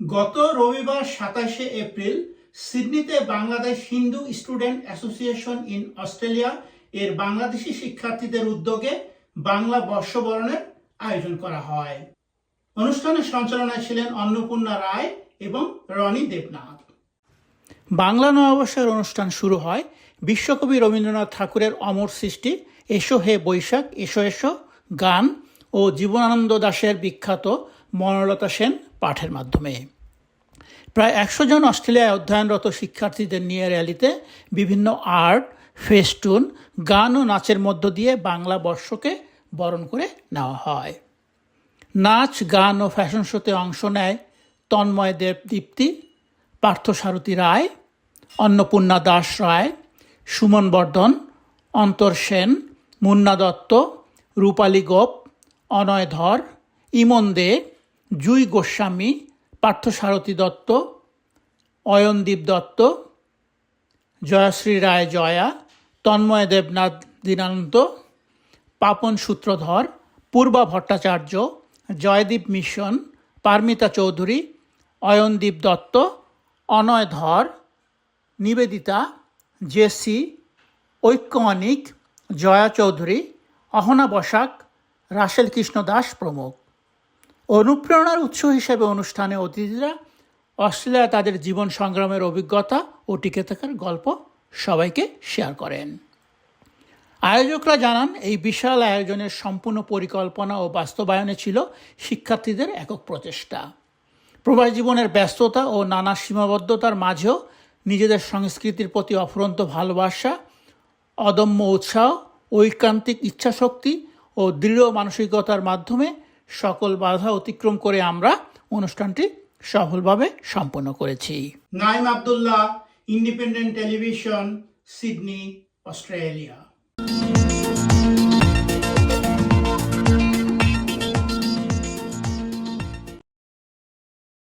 গত রবিবার সাতাশে এপ্রিল সিডনিতে Bangladesh Hindu student association in Australia এর বাংলাদেশি শিক্ষার্থীদের উদ্যোগে বাংলা বর্ষবরণের আয়োজন করা হয়। অনুষ্ঠানের সঞ্চালনায় ছিলেন অন্নপূর্ণা রায় এবং রনি দেবনাথ। বাংলা নববর্ষের অনুষ্ঠান শুরু হয় বিশ্বকবি রবীন্দ্রনাথ ঠাকুরের অমর সৃষ্টি, এসো হে বৈশাখ, এসো এসো, গান ও জীবনানন্দ দাশের বিখ্যাত মনলতা সেন পাঠের মাধ্যমে। প্রায় একশো জন অস্ট্রেলিয়ায় অধ্যয়নরত শিক্ষার্থীদের নিয়ে র্যালিতে বিভিন্ন আর্ট, ফেস্টুন, গান ও নাচের মধ্য দিয়ে বাংলা বর্ষকে বরণ করে নেওয়া হয়। নাচ, গান ও ফ্যাশন শোতে অংশ নেয় তন্ময় দেব দীপ্তি পার্থসারথী রায়, অন্নপূর্ণা দাস রায়, সুমন বর্ধন, অন্তর সেন, মুন্না দত্ত, রূপালী গোপ, অনয় ধর, ইমন দে জুই গোস্বামী, পার্থসারথী দত্ত, অয়নদীপ দত্ত, জয়শ্রী রায় জয়া, তন্ময় দেবনাথ দীনানন্দ, পাপন সূত্রধর, পূর্বা ভট্টাচার্য, জয়দীপ মিশন, পারমিতা চৌধুরী, অয়নদীপ দত্ত, অনয় ধর, নিবেদিতা, জেসি, ঐক্য অনিক, জয়া চৌধুরী, অহনা বসাক, রাসেল কৃষ্ণ দাস প্রমুখ। অনুপ্রেরণার উৎস হিসেবে অনুষ্ঠানে অতিথিরা অস্ট্রেলিয়া তাদের জীবন সংগ্রামের অভিজ্ঞতা ও টিকে থাকার গল্প সবাইকে শেয়ার করেন। আয়োজকরা জানান, এই বিশাল আয়োজনের সম্পূর্ণ পরিকল্পনা ও বাস্তবায়নে ছিল শিক্ষার্থীদের একক প্রচেষ্টা। প্রবাস জীবনের ব্যস্ততা ও নানা সীমাবদ্ধতার মাঝেও নিজেদের সংস্কৃতির প্রতি অফুরন্ত ভালোবাসা, অদম্য উৎসাহ, ঐকান্তিক ইচ্ছাশক্তি ও দৃঢ় মানসিকতার মাধ্যমে সকল বাধা অতিক্রম করে আমরা অনুষ্ঠানটি সফলভাবে সম্পন্ন করেছি। Naim Abdullah, independent television, Sydney, Australia.